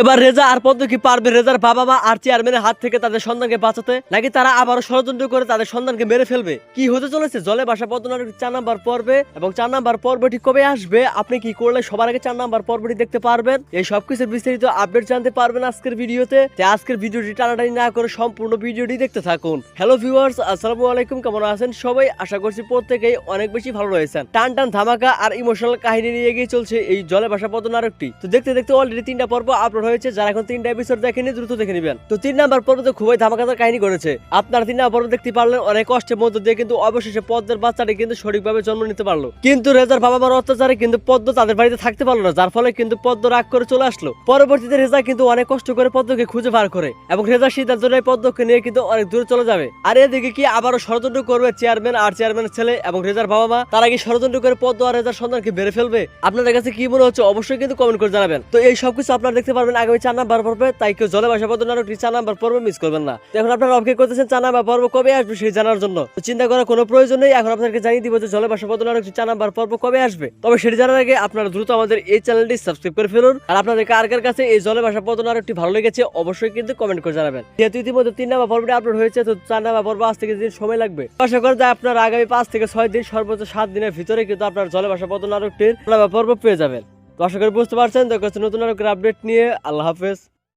এবার রেজা আর পদ্ম কি পারবে? রেজার বাবা মা আর চেয়ারম্যানের হাত থেকে তাদের সন্তানকে বাঁচাতে? নাকি তারা আবারও ষড়যন্ত্র করে তাদের সন্তানকে মেরে ফেলবে? কি হতে চলেছে? জলে বাসা পদ্ম নাটক চার নাম্বার পর্বে। এবং চার নাম্বার পর্বটি কবে আসবে? আপনি কি করলে সবার আগে চার নাম্বার পর্বটি দেখতে পারবেন? এই সবকিছুর বিস্তারিত আপডেট জানতে পারবেন আজকের ভিডিওতে। আজকের ভিডিওটি টানাটানি না করে সম্পূর্ণ ভিডিওটি দেখতে থাকুন। হ্যালো ভিউয়ার্স আসসালামু আলাইকুম। কেমন আছেন সবাই? আশা করছি প্রত্যেকেই অনেক বেশি ভালো রয়েছেন। টান টান ধামাকা আর ইমোশনাল কাহিনী নিয়ে গিয়ে চলছে এই জলে ভাষা পদ্ম নাটকটি তো দেখতে দেখতে অলরেডি তিনটা পর্ব আপলোড হয়েছে, যারা এখন তিনটা এপিসোড দেখেনি, দ্রুত দেখে নেবেন। তো তিন নাম্বার পর্ব তো খুবই ধামাকাদার কাহিনী করেছে। আপনারা তিন নাম্বার পর্ব দেখতে পারলেন, অনেক কষ্টের মধ্যে দিয়ে কিন্তু অবশেষে পদ্মের বাচ্চাটি কিন্তু সঠিকভাবে জন্ম নিতে পারল। কিন্তু রেজার বাবা মার অত্যাচারে কিন্তু পদ্ম তাদের বাড়িতে থাকতে পারল না, যার ফলে কিন্তু পদ্ম রাগ করে চলে আসলো। পরবর্তীতে রেজা কিন্তু অনেক কষ্ট করে পদ্মকে খুঁজে বার করে এবং রেজার সিদ্ধান্ত নেয় পদ্মকে নিয়ে কিন্তু অনেক দূরে চলে যাবে। আর এদিকে কি আবারও ষড়যন্ত্র করবে চেয়ারম্যান আর চেয়ারম্যানের ছেলে এবং রেজার বাবা মা তারা কি ষড়যন্ত্র করে পদ্ম আর রেজার সন্তানকে বেড়ে ফেলবে? আপনাদের কাছে কি মনে হচ্ছে? অবশ্যই কিন্তু কমেন্ট করে জানাবেন। তো এই সবকিছু আপনারা দেখতে পারবেন আগামী চার নাম্বার পর্বে তাই কেউ জলে বাসা পদ্ম নাটকটি চার নাম্বার পর্বে মিস করবেন না এখন আপনারা অপেক্ষা করতেছেন চার নাম্বার পর্ব কবে আসবে সেই জানার জন্য চিন্তা করার কোনো প্রয়োজন নেই এখন আপনাদেরকে জানিয়ে দিব যে জলে বাসা পদ্ম নাটকটি চার নাম্বার পর্ব কবে আসবে তবে সেটি জানার আগে আপনারা দ্রুত আমাদের এই চ্যানেলটি সাবস্ক্রাইব করে ফেলুন আর আপনাদের কার কার কাছে এই জলে ভাষা পদ্ম একটি ভালো লেগেছে অবশ্যই কিন্তু কমেন্ট করে জানাবেন যেহেতু ইতিমধ্যে তিন নাম্বার পর্বটি আপলোড হয়েছে তো চার নাম্বার পর্ব আজ থেকে দিন সময় লাগবে আশা করা যায় আপনার আগামী পাঁচ থেকে ছয় দিন সর্বোচ্চ সাত দিনের ভিতরে কিন্তু আপনার জলে ভাষা পদ্ম নাটকটির নাম্বার পর্ব পেয়ে যাবেন তো আশা করি বুঝতে পারছেন। তো নতুন নাটকের আপডেট নিয়ে। আল্লাহ হাফেজ।